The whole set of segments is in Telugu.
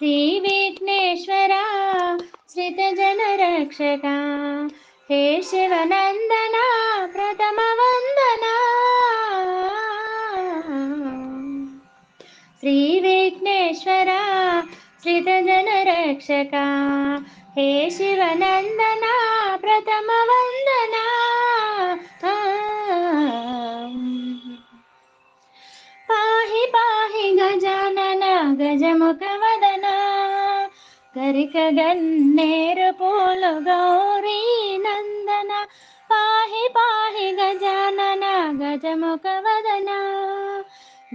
శ్రీ విఘ్నేశ్వర శ్రితజన రక్షక హే శివనందన ప్రథమ వందన శ్రీ విఘ్నేశ్వర శ్రితజన రక్షక హే శివనందన ప్రథమ వందన పాహి పాహి గజానన గజముఖ వదన గరిక గన్నేరు పూలు గౌరీ నందన పాహి పాహి గజానన గజముఖ వదన.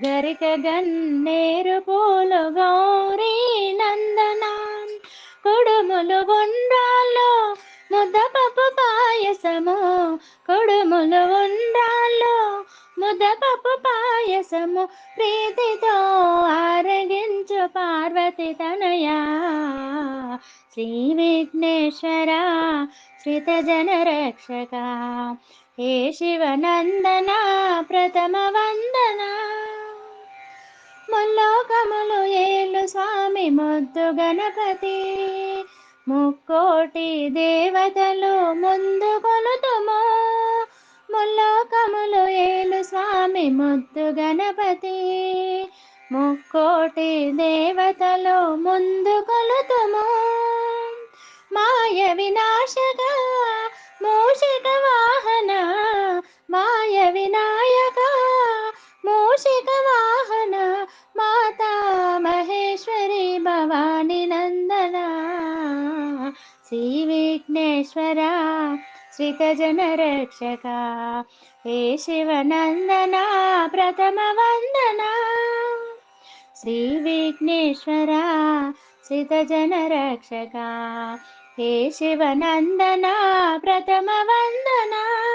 గరిక గన్నేరు పూలు గౌరీ నందన కొడుములు ఉండ్రాళ్ళు ముద్దపప్పు పాయసము. కొడుములు ఉండ్రాళ్ళు ముద్దపప్పు పాయసము. ప్రీతితో ఆరగించు పార్వతి తనయా. శ్రీ విఘ్నేశ్వర శ్రితజన రక్షక హే శివనందన ప్రథమ వందన ముల్లోకములు ఏలు స్వామి ముద్దు గణపతి ముక్కోటి దేవతలు ముందు కొలుతుము ముల్లోకములు ఏలు స్వామి ముద్దు గణపతి ముక్కోటి దేవతలు ముందు కొలుతుము వాహన మాతా మహేశ్వరి భవాని నందన. శ్రీ విఘ్నేశ్వర శ్రీతజన రక్షక. హే శివనందన ప్రథమ వందన. శ్రీ విఘ్నేశ్వర శ్రీతజన రక్షక. హే శివనందన ప్రథమ వందనా.